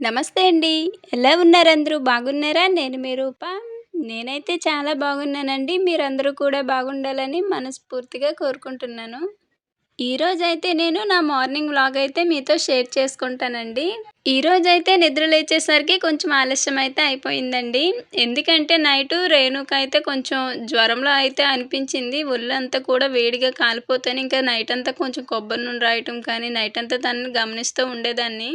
నమస్తే అండి. ఎలా ఉన్నారు అందరూ? బాగున్నారా? నేను మీ రూప. నేనైతే చాలా బాగున్నానండి. మీరందరూ కూడా బాగుండాలని మనస్ఫూర్తిగా కోరుకుంటున్నాను. ఈరోజైతే నేను నా మార్నింగ్ వ్లాగ్ అయితే మీతో షేర్ చేసుకుంటానండి. ఈరోజైతే నిద్ర లేచేసరికి కొంచెం ఆలస్యం అయితే అయిపోయిందండి. ఎందుకంటే నైట్ రేణుక అయితే కొంచెం జ్వరంలో అయితే అనిపించింది. ఒళ్ళంతా కూడా వేడిగా కాలిపోతాను ఇంకా నైట్ అంతా కొంచెం కొబ్బరి నూనె రాయటం కానీ నైట్ అంతా తనని గమనిస్తూ ఉండేదాన్ని.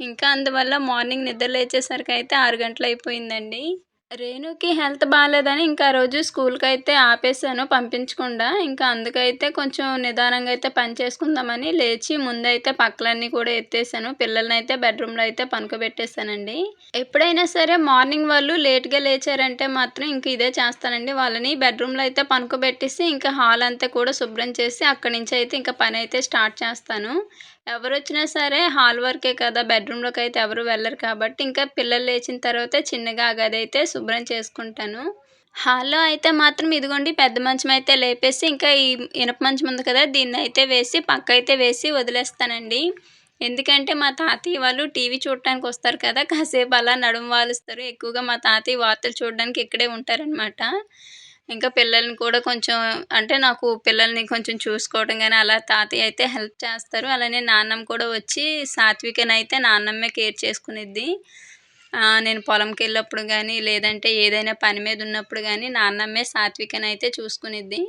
ఇంకా అందువల్ల మార్నింగ్ నిద్ర లేచేసరికి అయితే ఆరు గంటలు అయిపోయిందండి. రేణుకి హెల్త్ బాగాలేదని ఇంకా రోజు స్కూల్కి అయితే ఆపేసాను పంపించకుండా. ఇంకా అందుకైతే కొంచెం నిదానంగా అయితే పని చేసుకుందామని లేచి ముందైతే పక్కలన్నీ కూడా ఎత్తేసాను. పిల్లల్ని అయితే బెడ్రూమ్లో అయితే పనుకోబెట్టేసానండి. ఎప్పుడైనా సరే మార్నింగ్ వాళ్ళు లేట్గా లేచారంటే మాత్రం ఇంక ఇదే చేస్తానండి. వాళ్ళని బెడ్రూమ్లో అయితే పనుకోబెట్టేసి ఇంకా హాల్ అంతా కూడా శుభ్రం చేసి అక్కడి నుంచి అయితే ఇంకా పని అయితే స్టార్ట్ చేస్తాను. ఎవరు వచ్చినా సరే హాల్ వర్కే కదా బెడ్రూమ్లోకి అయితే ఎవరు వెళ్ళరు కాబట్టి ఇంకా పిల్లలు లేచిన తర్వాత చిన్నగా ఆ గది అయితే శుభ్రం చేసుకుంటాను. హాల్లో అయితే మాత్రం ఇదిగోండి పెద్ద మంచం అయితే లేపేసి ఇంకా ఈ ఇనప మంచం ఉంది కదా దీన్ని అయితే వేసి పక్క అయితే వేసి వదిలేస్తానండి. ఎందుకంటే మా తాతయ్య వాళ్ళు టీవీ చూడటానికి వస్తారు కదా కాసేపు అలా నడుము వాలుస్తారు ఎక్కువగా మా తాతయ్య వార్తలు చూడడానికి ఇక్కడే ఉంటారనమాట ఇంకా పిల్లల్ని కూడా కొంచెం అంటే నాకు పిల్లల్ని కొంచెం చూసుకోవడం కానీ అలా తాతయ్య అయితే హెల్ప్ చేస్తారు. అలానే నాన్నమ్మ కూడా వచ్చి సాత్వికని అయితే నాన్నమ్మే కేర్ చేసుకునిద్ది. నేను పొలంకి వెళ్ళినప్పుడు కానీ లేదంటే ఏదైనా పని మీద ఉన్నప్పుడు కానీ నాన్నమ్మే సాత్వికని అయితే చూసుకునిద్ది.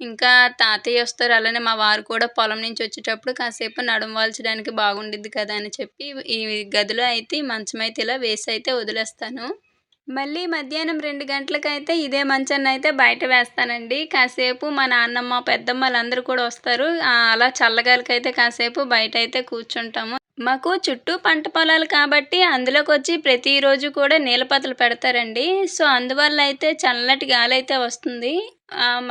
ఇంకా తాతయ్య వస్తారు. అలానే మా వారు కూడా పొలం నుంచి వచ్చేటప్పుడు కాసేపు నడుము వాల్చడానికి బాగుండిద్ది కదా అని చెప్పి ఈ గదిలో అయితే మంచం అయితే ఇలా వేసి అయితే వదిలేస్తాను. మళ్ళీ మధ్యాహ్నం రెండు గంటలకైతే ఇదే మంచాన్ని అయితే బయట వేస్తానండి. కాసేపు మా నాన్నమ్మ పెద్దమ్మ వాళ్ళందరూ కూడా వస్తారు. అలా చల్లగాలికైతే కాసేపు బయట అయితే కూర్చుంటాము. మాకు చుట్టూ పంట పొలాలు కాబట్టి అందులోకి వచ్చి ప్రతిరోజు కూడా నీలపతలు పెడతారండి. సో అందువల్ల అయితే చల్లటి గాలి అయితే వస్తుంది.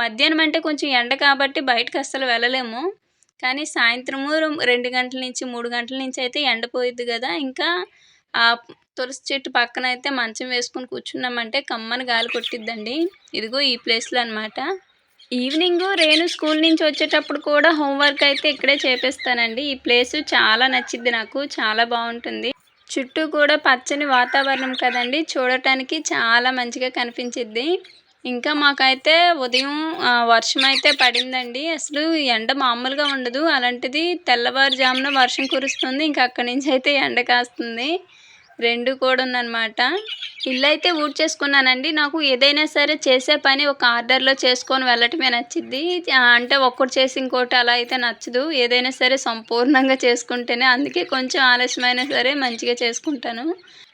మధ్యాహ్నం అంటే కొంచెం ఎండ కాబట్టి బయటకు అస్సలు వెళ్ళలేము. కానీ సాయంత్రము రెండు గంటల నుంచి మూడు గంటల నుంచి అయితే ఎండ పోయిద్ది కదా. ఇంకా తులసి చెట్టు పక్కన అయితే మంచం వేసుకుని కూర్చున్నామంటే కమ్మని గాలి కొట్టిద్దండి. ఇదిగో ఈ ప్లేస్లో అనమాట ఈవినింగ్ రేణు స్కూల్ నుంచి వచ్చేటప్పుడు కూడా హోంవర్క్ అయితే ఇక్కడే చేపిస్తానండి. ఈ ప్లేస్ చాలా నచ్చిద్ది నాకు చాలా బాగుంటుంది. చుట్టూ కూడా పచ్చని వాతావరణం కదండి చూడటానికి చాలా మంచిగా కనిపించిద్ది. ఇంకా మాకైతే ఉదయం వర్షం అయితే పడిందండి. అసలు ఎండ మామూలుగా ఉండదు. అలాంటిది తెల్లవారుజామున వర్షం కురుస్తుంది. ఇంకా అక్కడి నుంచి అయితే ఎండ కాస్తుంది. రెండు కూడా ఉందన్నమాట ఇల్లు అయితే చేసుకున్నానండి నాకు ఏదైనా సరే చేసే పని ఒక ఆర్డర్లో చేసుకొని వెళ్ళటమే నచ్చిద్ది. అంటే ఒక్కటి చేసి ఇంకోటి అలా అయితే నచ్చదు. ఏదైనా సరే సంపూర్ణంగా చేసుకుంటేనే. అందుకే కొంచెం ఆలస్యమైనా సరే మంచిగా చేసుకుంటాను.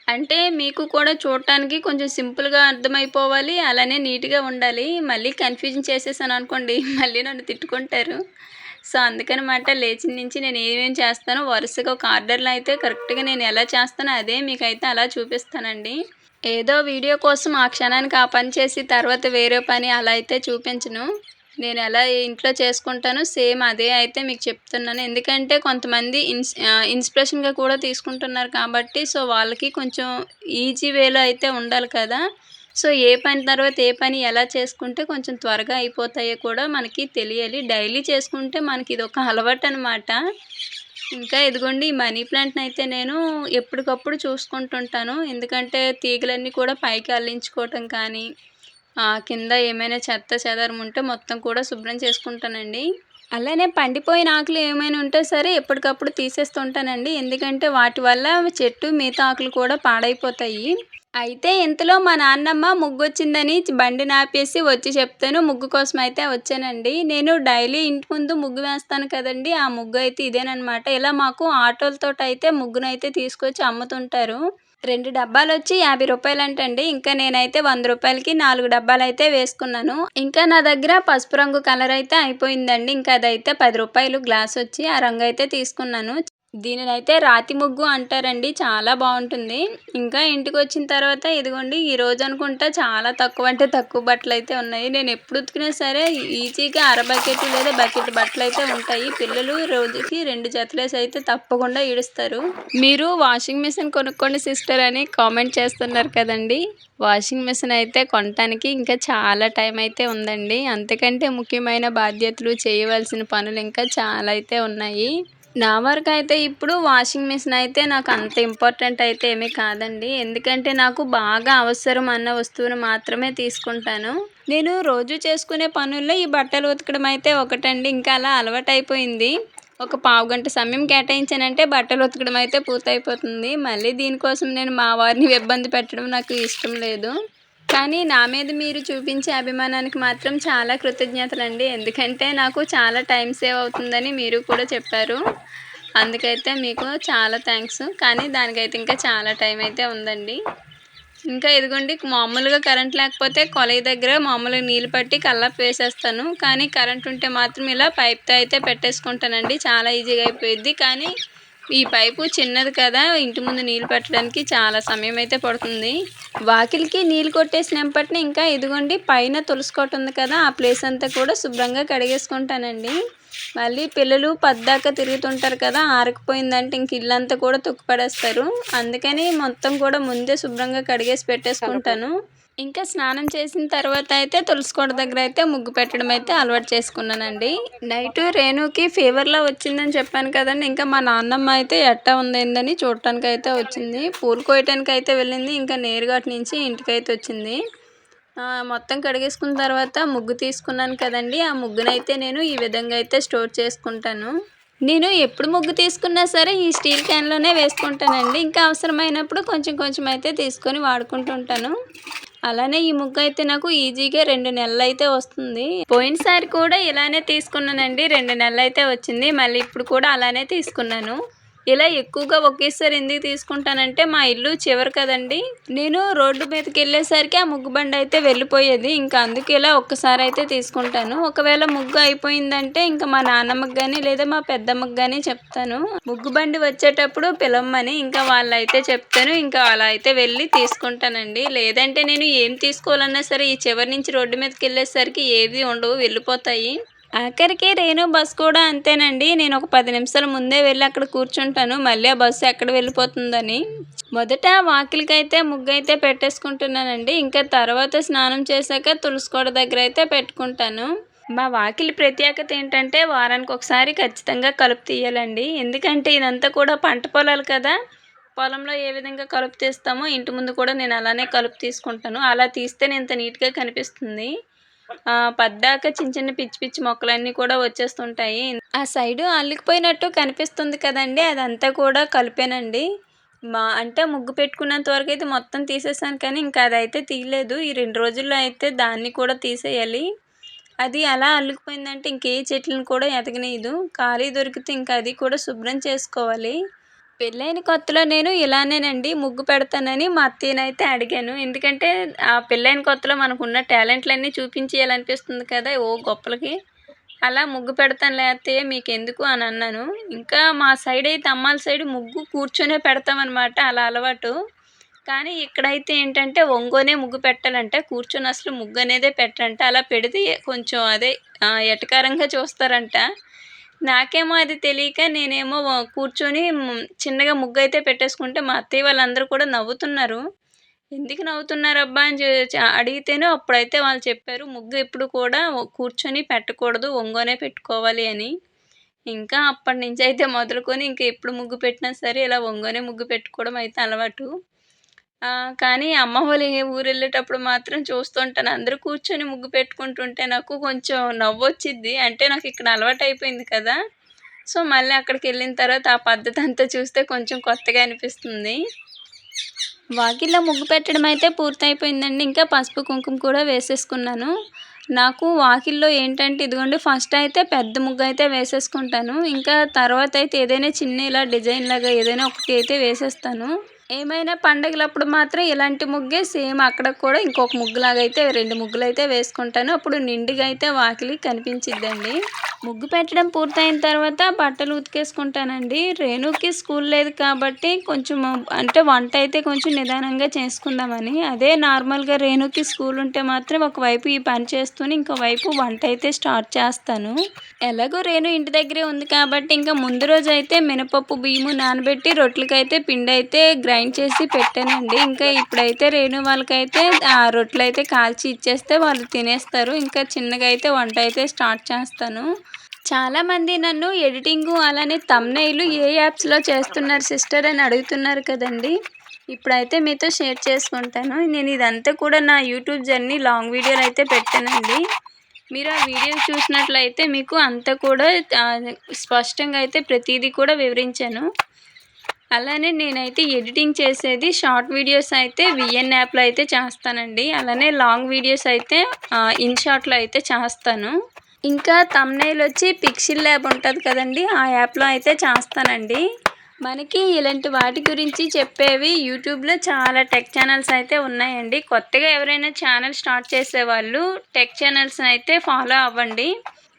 అంటే మీకు కూడా చూడటానికి కొంచెం సింపుల్గా అర్థమైపోవాలి. అలానే నీట్గా ఉండాలి. మళ్ళీ కన్ఫ్యూజన్ చేసేసాను అనుకోండి. మళ్ళీ నన్ను తిట్టుకుంటారు. సో అందుకనమాట లేచిన నుంచి నేను ఏమేమి చేస్తానో వరుసగా ఒక ఆర్డర్లో అయితే కరెక్ట్గా నేను ఎలా చేస్తానో అదే మీకైతే అలా చూపిస్తానండి. ఏదో వీడియో కోసం ఆ క్షణానికి ఆ పని చేసి తర్వాత వేరే పని అలా అయితే చూపించను. నేను ఎలా ఇంట్లో చేసుకుంటానో సేమ్ అదే అయితే మీకు చెప్తున్నాను. ఎందుకంటే కొంతమంది ఇన్స్ ఇన్స్పిరేషన్గా కూడా తీసుకుంటున్నారు కాబట్టి సో వాళ్ళకి కొంచెం ఈజీ వేలో అయితే ఉండాలి కదా. సో ఏ పని తర్వాత ఏ పని ఎలా చేసుకుంటే కొంచెం త్వరగా అయిపోతాయో కూడా మనకి తెలియాలి. డైలీ చేసుకుంటే మనకి ఇది ఒక అలవాటు అనమాట ఇంకా ఇదిగోండి ఈ మనీ ప్లాంట్ని అయితే నేను ఎప్పటికప్పుడు చూసుకుంటుంటాను. ఎందుకంటే తీగలన్నీ కూడా పైకి అల్లించుకోవటం కానీ కింద ఏమైనా చెత్త చెదారం ఉంటే మొత్తం కూడా శుభ్రం చేసుకుంటానండి. అలానే పండిపోయిన ఆకులు ఏమైనా ఉంటే సరే ఎప్పటికప్పుడు తీసేస్తుంటానండి. ఎందుకంటే వాటి వల్ల చెట్టు మిగతా ఆకులు కూడా పాడైపోతాయి. అయితే ఇంతలో మా నాన్నమ్మ ముగ్గు వచ్చిందని బండి నాపేసి వచ్చి చెప్తాను ముగ్గు కోసం అయితే వచ్చానండి. నేను డైలీ ఇంటి ముందు ముగ్గు వేస్తాను కదండి ఆ ముగ్గు అయితే ఇదేనమాట ఇలా మాకు ఆటోలతో అయితే ముగ్గునైతే తీసుకొచ్చి అమ్ముతుంటారు. రెండు డబ్బాలు వచ్చి యాభై రూపాయలు అంటండి ఇంకా నేనైతే వంద రూపాయలకి నాలుగు డబ్బాలు అయితే వేసుకున్నాను. ఇంకా నా దగ్గర పసుపు రంగు కలర్ అయితే అయిపోయిందండి. ఇంకా అదైతే పది రూపాయలు గ్లాస్ వచ్చి ఆ రంగు అయితే తీసుకున్నాను. దీనినైతే రాతి ముగ్గు అంటారండి. చాలా బాగుంటుంది. ఇంకా ఇంటికి వచ్చిన తర్వాత ఇదిగోండి ఈ రోజు అనుకుంటా చాలా తక్కువ అంటే తక్కువ బట్టలు అయితే ఉన్నాయి. నేను ఎప్పుడు ఉతికినా సరే ఈజీగా అర బకెట్ లేదా బకెట్ బట్టలు అయితే ఉంటాయి. పిల్లలు రోజుకి రెండు జతలేసి అయితే తప్పకుండా ఈడుస్తారు. మీరు వాషింగ్ మిషన్ కొనుక్కోండి సిస్టర్ అని కామెంట్ చేస్తున్నారు కదండి. వాషింగ్ మిషన్ అయితే కొనటానికి ఇంకా చాలా టైం అయితే ఉందండి. అంతకంటే ముఖ్యమైన బాధ్యతలు చేయవలసిన పనులు ఇంకా చాలా అయితే ఉన్నాయి. నా వరకు అయితే ఇప్పుడు వాషింగ్ మిషన్ అయితే నాకు అంత ఇంపార్టెంట్ అయితే ఏమీ కాదండి. ఎందుకంటే నాకు బాగా అవసరం అన్న వస్తువును మాత్రమే తీసుకుంటాను. నేను రోజు చేసుకునే పనుల్లో ఈ బట్టలు ఉతకడం అయితే ఒకటండి. ఇంకా అలా అలవాటైపోయింది. ఒక పావు గంట సమయం కేటాయించానంటే బట్టలు ఉతకడం అయితే పూర్తయిపోతుంది. మళ్ళీ దీనికోసం నేను మా వారిని ఇబ్బంది పెట్టడం నాకు ఇష్టం లేదు. కానీ నా మీద మీరు చూపించే అభిమానానికి మాత్రం చాలా కృతజ్ఞతలండి. ఎందుకంటే నాకు చాలా టైం సేవ్ అవుతుందని మీరు కూడా చెప్పారు. అందుకైతే మీకు చాలా థ్యాంక్స్ కానీ దానికైతే ఇంకా చాలా టైం అయితే ఉందండి. ఇంకా ఇదిగోండి మామూలుగా కరెంట్ లేకపోతే కొలయి దగ్గర మామూలుగా నీళ్ళు పట్టి కల్లాపు వేసేస్తాను. కానీ కరెంట్ ఉంటే మాత్రం ఇలా పైప్తో అయితే పెట్టేసుకుంటానండి. చాలా ఈజీగా అయిపోయింది కానీ ఈ పైపు చిన్నది కదా ఇంటి ముందు నీళ్ళు పెట్టడానికి చాలా సమయం అయితే పడుతుంది. వాకిలికి నీళ్ళు కొట్టేసినప్పటిని ఇంకా ఇదిగోండి పైన తులసుకోట ఉంది కదా ఆ ప్లేస్ అంతా కూడా శుభ్రంగా కడిగేసుకుంటానండి. మళ్ళీ పిల్లలు పద్దాక తిరుగుతుంటారు కదా ఆరకపోయిందంటే ఇంక ఇల్లంతా కూడా తొక్కుపడేస్తారు. అందుకని మొత్తం కూడా ముందే శుభ్రంగా కడిగేసి పెట్టేసుకుంటాను. ఇంకా స్నానం చేసిన తర్వాత అయితే తులసికోట దగ్గర అయితే ముగ్గు పెట్టడం అయితే అలవాటు చేసుకున్నానండి. నైట్ రేణుకి ఫీవర్లో వచ్చిందని చెప్పాను కదండి. ఇంకా మా నాన్నమ్మ అయితే ఎట్టా ఉందని చూడటానికి అయితే వచ్చింది. పూలు కోయటానికి అయితే వెళ్ళింది. ఇంకా నేరుగా నుంచి ఇంటికి అయితే వచ్చింది మొత్తం కడిగేసుకున్న తర్వాత ముగ్గు తీసుకున్నాను కదండి. ఆ ముగ్గునైతే నేను ఈ విధంగా అయితే స్టోర్ చేసుకుంటాను. నేను ఎప్పుడు ముగ్గు తీసుకున్నా సరే ఈ స్టీల్ క్యాన్లోనే వేసుకుంటానండి. ఇంకా అవసరమైనప్పుడు కొంచెం కొంచెం అయితే తీసుకొని వాడుకుంటుంటాను. అలానే ఈ ముగ్గు అయితే నాకు ఈజీగా రెండు నెలలు అయితే వస్తుంది పోయినసారి కూడా ఇలానే తీసుకున్నానండి. రెండు నెలలు అయితే వచ్చింది. మళ్ళీ ఇప్పుడు కూడా అలానే తీసుకున్నాను. ఇలా ఎక్కువగా ఒకేసారి ఎందుకు తీసుకుంటానంటే మా ఇల్లు చివరి కదండి. నేను రోడ్డు మీదకి వెళ్ళేసరికి ఆ ముగ్గు బండి అయితే వెళ్ళిపోయేది. ఇంకా అందుకు ఇలా ఒక్కసారి అయితే తీసుకుంటాను. ఒకవేళ ముగ్గు అయిపోయిందంటే ఇంకా మా నాన్నమ్మకి కానీ లేదా మా పెద్దమ్మకి కానీ చెప్తాను. ముగ్గు బండి వచ్చేటప్పుడు పిలమ్మని ఇంకా వాళ్ళైతే చెప్తాను. ఇంకా అలా అయితే వెళ్ళి తీసుకుంటానండి. లేదంటే నేను ఏం తీసుకోవాలన్నా సరే ఈ చివరి నుంచి రోడ్డు మీదకి వెళ్ళేసరికి ఏవి ఉండవు వెళ్ళిపోతాయి. ఆఖరికి రేణు బస్ కూడా అంతేనండి. నేను ఒక పది నిమిషాల ముందే వెళ్ళి అక్కడ కూర్చుంటాను. మళ్ళీ ఆ బస్సు ఎక్కడ వెళ్ళిపోతుందని. మొదట వాకిలికైతే ముగ్గు అయితే పెట్టేసుకుంటున్నానండి. ఇంకా తర్వాత స్నానం చేశాక తులసికోట దగ్గర అయితే పెట్టుకుంటాను. మా వాకిలి ప్రత్యేకత ఏంటంటే వారానికి ఒకసారి ఖచ్చితంగా కలుపు తీయాలండి. ఎందుకంటే ఇదంతా కూడా పంట పొలాలు కదా. పొలంలో ఏ విధంగా కలుపు తీస్తామో ఇంటి ముందు కూడా నేను అలానే కలుపు తీసుకుంటాను. అలా తీస్తే ఇంత నీట్గా కనిపిస్తుంది. పద్దాక చిన్న చిన్న పిచ్చి పిచ్చి మొక్కలన్నీ కూడా వచ్చేస్తుంటాయి. ఆ సైడు అల్లికిపోయినట్టు కనిపిస్తుంది కదండి అదంతా కూడా కలిపానండి. మా అంటే ముగ్గు పెట్టుకున్నంత వరకు అయితే మొత్తం తీసేసాను కానీ ఇంకా అదైతే తీయలేదు. ఈ రెండు రోజుల్లో అయితే దాన్ని కూడా తీసేయాలి. అది అలా అల్లుకుపోయిందంటే ఇంకే చెట్లను కూడా ఎదగనీయదు. ఖాళీ దొరికితే ఇంకా అది కూడా శుభ్రం చేసుకోవాలి. పెళ్ళైన కొత్తలో నేను ఇలానేనండి ముగ్గు పెడతానని మా అత్తయ్యనైతే అడిగాను. ఎందుకంటే ఆ పెళ్ళైన కొత్తలో మనకు ఉన్న టాలెంట్లన్నీ చూపించేయాలనిపిస్తుంది కదా ఓ గొప్పలకి. అలా ముగ్గు పెడతాను లేకపోతే మీకు ఎందుకు అని అన్నాను. ఇంకా మా సైడ్ అయితే అమ్మాల సైడ్ ముగ్గు కూర్చొనే పెడతామన్నమాట అలా అలవాటు. కానీ ఇక్కడైతే ఏంటంటే ఒంగోనే ముగ్గు పెట్టాలంటే కూర్చొని అసలు ముగ్గు అనేదే పెట్టరంట. అలా పెడితే కొంచెం అదే ఎటకారంగా చూస్తారంట. నాకేమో అది తెలియక నేనేమో కూర్చొని చిన్నగా ముగ్గు అయితే పెట్టేసుకుంటే మా అత్తయ్య వాళ్ళందరూ కూడా నవ్వుతున్నారు. ఎందుకు నవ్వుతున్నారబ్బా? అని అడిగితేనే అప్పుడైతే వాళ్ళు చెప్పారు ముగ్గు ఎప్పుడు కూడా కూర్చొని పెట్టకూడదు ఒంగోనే పెట్టుకోవాలి అని. ఇంకా అప్పటి నుంచి అయితే మొదలుకొని ఇంకా ఎప్పుడు ముగ్గు పెట్టినా సరే ఇలా ఒంగోనే ముగ్గు పెట్టుకోవడం అయితే అలవాటు. కానీ అమ్మ వాళ్ళ ఊరు వెళ్ళేటప్పుడు మాత్రం చూస్తుంటాను. అందరూ కూర్చొని ముగ్గు పెట్టుకుంటుంటే నాకు కొంచెం నవ్వు అంటే నాకు ఇక్కడ అలవాటు అయిపోయింది కదా. సో మళ్ళీ అక్కడికి వెళ్ళిన తర్వాత ఆ పద్ధతి అంతా చూస్తే కొంచెం కొత్తగా అనిపిస్తుంది. వాకిల్లో ముగ్గు పెట్టడం అయితే పూర్తయిపోయిందండి. ఇంకా పసుపు కుంకుమ కూడా వేసేసుకున్నాను. నాకు వాకిల్లో ఏంటంటే ఇదిగోండి ఫస్ట్ అయితే పెద్ద ముగ్గు అయితే వేసేసుకుంటాను. ఇంకా తర్వాత అయితే ఏదైనా చిన్న ఇలా డిజైన్ లాగా ఏదైనా ఒకటి అయితే వేసేస్తాను. ఏమైనా పండగలప్పుడు మాత్రం ఇలాంటి ముగ్గే సేమ్ అక్కడ కూడా ఇంకొక ముగ్గులాగా అయితే రెండు ముగ్గులు అయితే వేసుకుంటాను. అప్పుడు నిండుగా అయితే వాకిలి కనిపించిద్దండి. ముగ్గు పెట్టడం పూర్తయిన తర్వాత బట్టలు ఉతికేసుకుంటానండి. రేణుకి స్కూల్ లేదు కాబట్టి కొంచెం అంటే వంట అయితే కొంచెం నిదానంగా చేసుకుందామని. అదే నార్మల్గా రేణుకి స్కూల్ ఉంటే మాత్రం ఒకవైపు ఈ పని చేస్తూనే ఇంకోవైపు వంట అయితే స్టార్ట్ చేస్తాను. ఎలాగో రేణు ఇంటి దగ్గరే ఉంది కాబట్టి ఇంకా ముందు రోజు అయితే మినపప్పు బియ్యము నానబెట్టి రొట్టెలకైతే పిండి అయితే గ్రైండ్ చేసి పెట్టానండి ఇంకా ఇప్పుడైతే రేణు వాళ్ళకైతే ఆ రొట్టెలు అయితే కాల్చి ఇచ్చేస్తే వాళ్ళు తినేస్తారు ఇంకా చిన్నగా అయితే వంట అయితే స్టార్ట్ చేస్తాను చాలామంది నన్ను ఎడిటింగు అలానే తమ్నైలు ఏ యాప్స్‌లో చేస్తున్నారు సిస్టర్ అని అడుగుతున్నారు కదండీ! ఇప్పుడైతే మీతో షేర్ చేసుకుంటాను. నేను ఇదంతా కూడా నా యూట్యూబ్ జర్నీ లాంగ్ వీడియోలు అయితే పెట్టానండి. మీరు ఆ వీడియో చూసినట్లయితే మీకు అంతా కూడా స్పష్టంగా అయితే ప్రతిదీ కూడా వివరించాను. అలానే నేనైతే ఎడిటింగ్ చేసేది షార్ట్ వీడియోస్ అయితే విఎన్ యాప్‌లో అయితే చేస్తానండి. అలానే లాంగ్ వీడియోస్ అయితే ఇన్షాట్లో ఇన్‌షార్ట్‌లో అయితే చేస్తాను. ఇంకా తమ్నైల్ వచ్చి పిక్సిల్ ల్యాబ్ ఉంటుంది కదండి ఆ యాప్‌లో అయితే చేస్తానండి. మనకి ఇలాంటి వాటి గురించి చెప్పేవి యూట్యూబ్‌లో చాలా టెక్ ఛానల్స్ అయితే ఉన్నాయండి. కొత్తగా ఎవరైనా ఛానల్ స్టార్ట్ చేసేవాళ్ళు టెక్ ఛానల్స్‌ని అయితే ఫాలో అవ్వండి.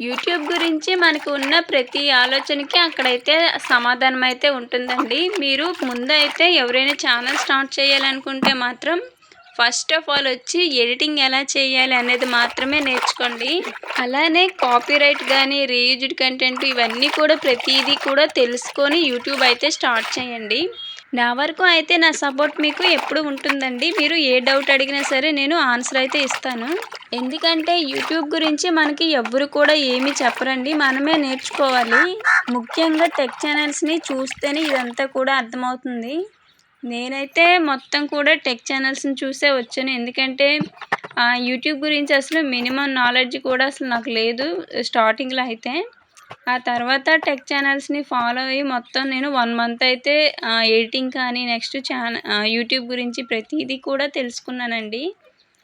యూట్యూబ్ గురించి మనకు ఉన్న ప్రతి ఆలోచనకి అక్కడైతే సమాధానం అయితే ఉంటుందండి. మీరు ముందైతే ఎవరైనా ఛానల్ స్టార్ట్ చేయాలనుకుంటే మాత్రం ఫస్ట్ ఆఫ్ ఆల్ వచ్చి ఎడిటింగ్ ఎలా చేయాలి అనేది మాత్రమే నేర్చుకోండి. అలానే కాపీరైట్ కానీ రీయూజ్డ్ కంటెంట్ ఇవన్నీ కూడా ప్రతిదీ కూడా తెలుసుకొని యూట్యూబ్ అయితే స్టార్ట్ చేయండి. నా వరకు అయితే నా సపోర్ట్ మీకు ఎప్పుడు ఉంటుందండి. మీరు ఏ డౌట్ అడిగినా సరే నేను ఆన్సర్ అయితే ఇస్తాను. ఎందుకంటే యూట్యూబ్ గురించి మనకి ఎవ్వరు కూడా ఏమీ చెప్పరండి. మనమే నేర్చుకోవాలి. ముఖ్యంగా టెక్ ఛానల్స్‌ని చూస్తేనే ఇదంతా కూడా అర్థమవుతుంది. నేనైతే మొత్తం కూడా టెక్ ఛానల్స్‌ని చూసే వచ్చాను. ఎందుకంటే యూట్యూబ్ గురించి అసలు మినిమమ్ నాలెడ్జ్ కూడా అసలు నాకు లేదు స్టార్టింగ్‌లో అయితే. ఆ తర్వాత టెక్ ఛానల్స్‌ని ఫాలో అయ్యి మొత్తం నేను వన్ మంత్ అయితే ఎడిటింగ్ కానీ నెక్స్ట్ ఛానల్ యూట్యూబ్ గురించి ప్రతిదీ కూడా తెలుసుకున్నానండి.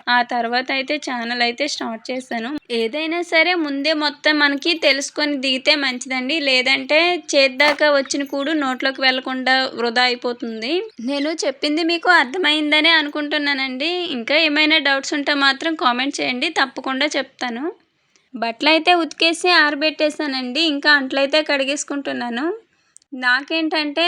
ఆ తర్వాత అయితే ఛానల్ అయితే స్టార్ట్ చేశాను. ఏదైనా సరే ముందే మొత్తం మనకి తెలుసుకొని దిగితే మంచిదండి. లేదంటే చేద్దాకా వచ్చిన కూడు నోట్లోకి వెళ్ళకుండా వృధా అయిపోతుంది. నేను చెప్పింది మీకు అర్థమైందనే అనుకుంటున్నానండి. ఇంకా ఏమైనా డౌట్స్ ఉంటే మాత్రం కామెంట్ చేయండి. తప్పకుండా చెప్తాను. బట్టలైతే ఉతికేసి ఆరబెట్టేసానండి. ఇంకా అంట్లయితే కడిగేసుకుంటున్నాను. నాకేంటంటే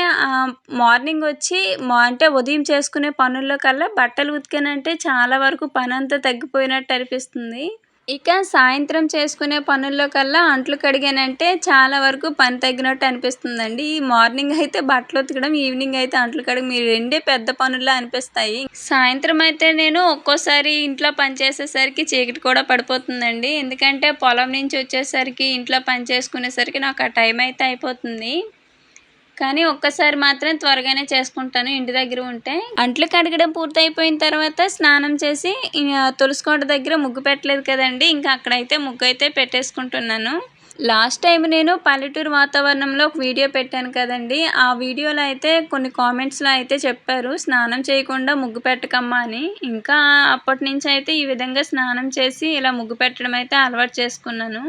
మార్నింగ్ వచ్చి అంటే ఉదయం చేసుకునే పనుల్లో కల్లా బట్టలు ఉతికానంటే చాలా వరకు పని అంతా తగ్గిపోయినట్టు అనిపిస్తుంది. ఇక సాయంత్రం చేసుకునే పనుల్లో కల్లా అంట్లు కడిగానంటే చాలా వరకు పని తగ్గినట్టు అనిపిస్తుందండి. ఈ మార్నింగ్ అయితే బట్టలు ఉతకడం, ఈవినింగ్ అయితే అంట్లు కడగడం ఈ రెండే పెద్ద పనుల్లో అనిపిస్తాయి. సాయంత్రం అయితే నేను ఒక్కోసారి ఇంట్లో పని చేసేసరికి చీకటి కూడా పడిపోతుందండి. ఎందుకంటే పొలం నుంచి వచ్చేసరికి ఇంట్లో పని చేసుకునేసరికి నాకు ఆ టైం అయితే అయిపోతుంది. కానీ ఒక్కసారి మాత్రం త్వరగానే చేసుకుంటాను ఇంటి దగ్గర ఉంటే. అంట్లు కడగడం పూర్తయిపోయిన తర్వాత స్నానం చేసి ఆహ్, తులసికోట దగ్గర ముగ్గు పెట్టలేదు కదండీ! ఇంకా అక్కడైతే ముగ్గయితే పెట్టేసుకుంటున్నాను. లాస్ట్ టైం నేను పల్లెటూరు వాతావరణంలో ఒక వీడియో పెట్టాను కదండీ! ఆ వీడియోలో అయితే కొన్ని కామెంట్స్‌లో అయితే చెప్పారు. స్నానం చేయకుండా ముగ్గు పెట్టకమ్మా అని. ఇంకా అప్పటినుంచి అయితే ఈ విధంగా స్నానం చేసి ఇలా ముగ్గు పెట్టడం అయితే అలవాటు చేసుకున్నాను.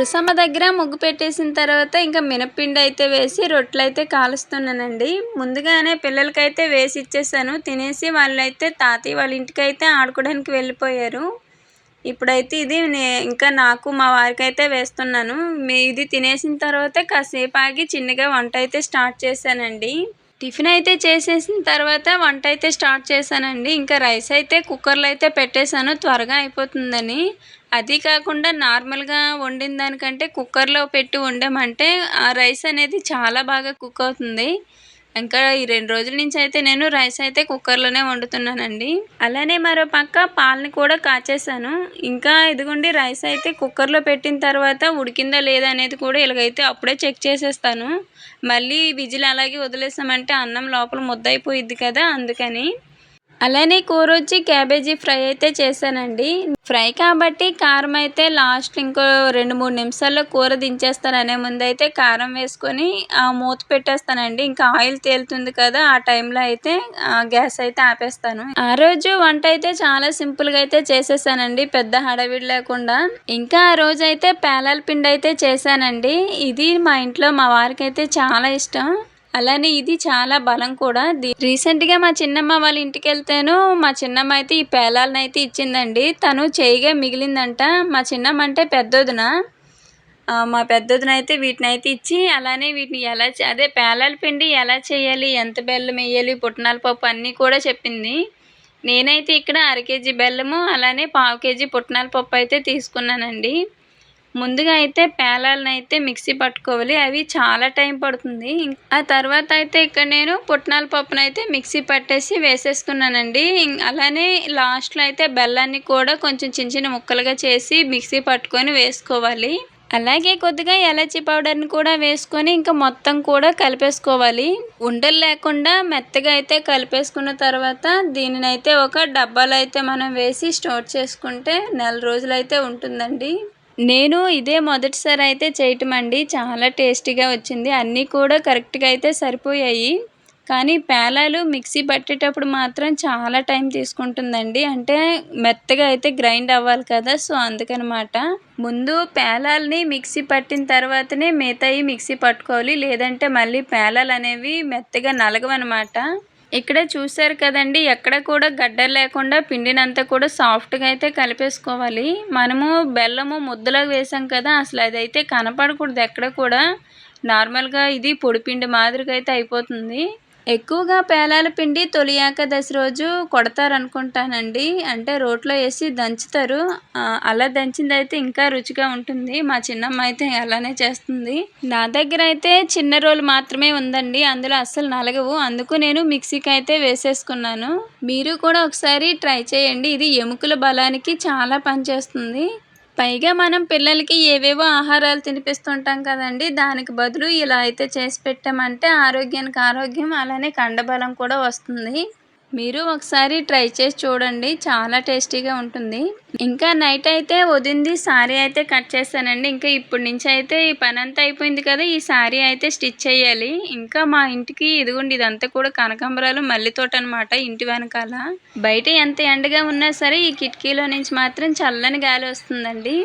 తులసమ్మ దగ్గర ముగ్గు పెట్టేసిన తర్వాత ఇంకా మినప్పిండి అయితే వేసి రొట్టెలు అయితే కాలుస్తున్నానండి. ముందుగానే పిల్లలకైతే వేసి ఇచ్చేసాను. తినేసి వాళ్ళైతే తాతయ్య వాళ్ళ ఇంటికి అయితే ఆడుకోవడానికి వెళ్ళిపోయారు. ఇప్పుడైతే ఇది నే- ఇంకా నాకు మా వారికి అయితే వేస్తున్నాను. మీ ఇది తినేసిన తర్వాత కాసేపు ఆగి చిన్నగా వంట అయితే స్టార్ట్ చేశానండి. టిఫిన్ అయితే చేసేసిన తర్వాత వంట అయితే స్టార్ట్ చేశానండి. ఇంకా రైస్ అయితే కుక్కర్లో అయితే పెట్టేశాను. త్వరగా అయిపోతుందని. అది కాకుండా నార్మల్గా వండిన దానికంటే కుక్కర్లో పెట్టి వండామంటే ఆ రైస్ అనేది చాలా బాగా కుక్ అవుతుంది. ఇంకా ఈ రెండు రోజుల నుంచి అయితే నేను రైస్ అయితే కుక్కర్లోనే వండుతున్నానండి. అలానే మరో పక్క పాలని కూడా కాచేసాను ఇంకా ఇదిగోండి రైస్ అయితే కుక్కర్లో పెట్టిన తర్వాత ఉడికిందా లేదా అనేది కూడా ఇలాగైతే అప్పుడే చెక్ చేసేస్తాను. మళ్ళీ విజిల్ అలాగే వదిలేసామంటే అన్నం లోపల ముద్దయిపోయిద్ది కదా అందుకని. అలానే కూర వచ్చి క్యాబేజీ ఫ్రై అయితే చేశానండి. ఫ్రై కాబట్టి కారం అయితే లాస్ట్ ఇంకో రెండు మూడు నిమిషాల్లో కూర దించేస్తాను అనే ముందు అయితే కారం వేసుకొని ఆ మూత పెట్టేస్తానండి. ఇంకా ఆయిల్ తేలుతుంది కదా ఆ టైంలో అయితే ఆ గ్యాస్ అయితే ఆపేస్తాను. ఆ రోజు వంట అయితే చాలా సింపుల్గా అయితే చేసేసానండి. పెద్ద హడావిడి లేకుండా. ఇంకా ఆ రోజు అయితే పేలాల పిండి అయితే చేశానండి. ఇది మా ఇంట్లో మా వారికి అయితే చాలా ఇష్టం. అలానే ఇది చాలా బలం కూడా. రీసెంట్గా మా చిన్నమ్మ వాళ్ళ ఇంటికి వెళ్తేను మా చిన్నమ్మ అయితే ఈ పేలాలను అయితే ఇచ్చిందండి. తను చేయిగా మిగిలిందంట. మా చిన్నమ్మ అంటే పెద్దొదిన? మా పెద్దొదిన అయితే వీటిని అయితే ఇచ్చి అలానే వీటిని ఎలా అదే పేలాల పిండి ఎలా చేయాలి ఎంత బెల్లం వేయాలి పుట్నాల పప్పు అన్నీ కూడా చెప్పింది. నేనైతే ఇక్కడ అర కేజీ బెల్లము అలానే పావు కేజీ పుట్నాల పప్పు అయితే తీసుకున్నానండి. ముందుగా అయితే పేలాలను అయితే మిక్సీ పట్టుకోవాలి. అవి చాలా టైం పడుతుంది. ఇం- ఆ తర్వాత అయితే ఇక్కడ నేను పుట్నాల పప్పును అయితే మిక్సీ పట్టేసి వేసేసుకున్నానండి. ఇం- అలానే లాస్ట్లో అయితే బెల్లాన్ని కూడా కొంచెం చిన్న చిన్న ముక్కలుగా చేసి మిక్సీ పట్టుకొని వేసుకోవాలి. అలాగే కొద్దిగా ఎలచి పౌడర్ని కూడా వేసుకొని ఇంకా మొత్తం కూడా కలిపేసుకోవాలి. ఉండలు లేకుండా మెత్తగా అయితే కలిపేసుకున్న తర్వాత దీనిని అయితే ఒక డబ్బాలో అయితే మనం వేసి స్టోర్ చేసుకుంటే నెల రోజులు అయితే ఉంటుందండి. నేను ఇదే మొదటిసారి అయితే చేయటం అండి. చాలా టేస్టీగా వచ్చింది. అన్నీ కూడా కరెక్ట్గా అయితే సరిపోయాయి. కానీ పేలాలు మిక్సీ పట్టేటప్పుడు మాత్రం చాలా టైం తీసుకుంటుందండి. అంటే మెత్తగా అయితే గ్రైండ్ అవ్వాలి కదా సో అందుకనమాట. ముందు పేలాలని మిక్సీ పట్టిన తర్వాతనే మిగతాయి మిక్సీ పట్టుకోవాలి. లేదంటే మళ్ళీ పేలాలు అనేవి మెత్తగా నలగవన్నమాట ఇక్కడ చూసారు కదండి ఎక్కడ కూడా గడ్డ లేకుండా పిండినంతా కూడా సాఫ్ట్గా అయితే కలిపేసుకోవాలి. మనము బెల్లము ముద్దలో వేసాం కదా అసలు అదైతే కనపడకూడదు ఎక్కడ కూడా. నార్మల్గా ఇది పొడిపిండి మాదిరిగా అయితే అయిపోతుంది. ఎక్కువగా పేలాల పిండి తొలి ఏకాదశి రోజు కొడతారు అనుకుంటానండి అంటే రోట్లో వేసి దంచుతారు. అలా దంచింది అయితే ఇంకా రుచిగా ఉంటుంది. మా చిన్నమ్మ అయితే అలానే చేస్తుంది. నా దగ్గర అయితే చిన్న రోలు మాత్రమే ఉందండి. అందులో అస్సలు నలగవు. అందుకు నేను మిక్సీకి అయితే వేసేసుకున్నాను. మీరు కూడా ఒకసారి ట్రై చేయండి. ఇది ఎముకల బలానికి చాలా పనిచేస్తుంది. పైగా మనం పిల్లలకి ఏవేవో ఆహారాలు తినిపిస్తుంటాం కదండి. దానికి బదులు ఇలా అయితే చేసి పెట్టామంటే ఆరోగ్యానికి ఆరోగ్యం అలానే కండబలం కూడా వస్తుంది. మీరు ఒకసారి ట్రై చేసి చూడండి. చాలా టేస్టీగా ఉంటుంది. ఇంకా నైట్ అయితే వదింది. శారీ అయితే కట్ చేస్తానండి ఇంకా ఇప్పటి నుంచి అయితే ఈ పని అంతా అయిపోయింది కదా ఈ శారీ అయితే స్టిచ్ చేయాలి. ఇంకా మా ఇంటికి ఇదిగోండి ఇదంతా కూడా కనకాంబరాలు మల్లె తోట అనమాట ఇంటి వెనకాల. బయట ఎంత ఎండగా ఉన్నా సరే ఈ కిటికీలో నుంచి మాత్రం చల్లని గాలి వస్తుందండి.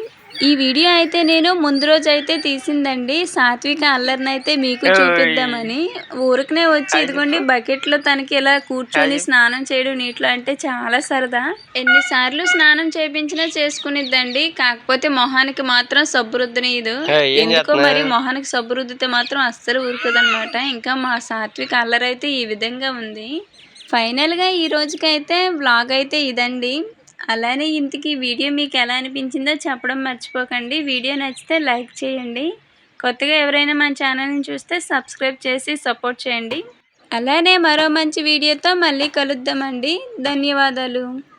ఈ వీడియో అయితే నేను ముందు రోజు అయితే తీసిందండి. సాత్విక అల్లరిని అయితే మీకు చూపిద్దామని. ఊరికనే వచ్చి ఇదిగోండి బకెట్లో తనకి ఇలా కూర్చొని స్నానం చేయడం నీటిలో అంటే చాలా సరదా. ఎన్నిసార్లు స్నానం చేయించినా చేసుకునిద్దండి. కాకపోతే మొహానికి మాత్రం సబ్బు రుద్దనీయదు ఏయ్, ఏం ఎందుకో? మరి మొహానికి సబ్బు రుద్దితే మాత్రం అస్సలు ఊరుకోదనమాట. ఇంకా మా సాత్విక అల్లరి అయితే ఈ విధంగా ఉంది. ఫైనల్గా ఈ రోజుకైతే వ్లాగ్ అయితే ఇదండి. అలానే ఇంతకీ వీడియో మీకు ఎలా అనిపించిందో చెప్పడం మర్చిపోకండి. వీడియో నచ్చితే లైక్ చేయండి. కొత్తగా ఎవరైనా మన ఛానల్ని చూస్తే సబ్స్క్రైబ్ చేసి సపోర్ట్ చేయండి. అలానే మరో మంచి వీడియోతో మళ్ళీ కలుద్దామండి. ధన్యవాదాలు.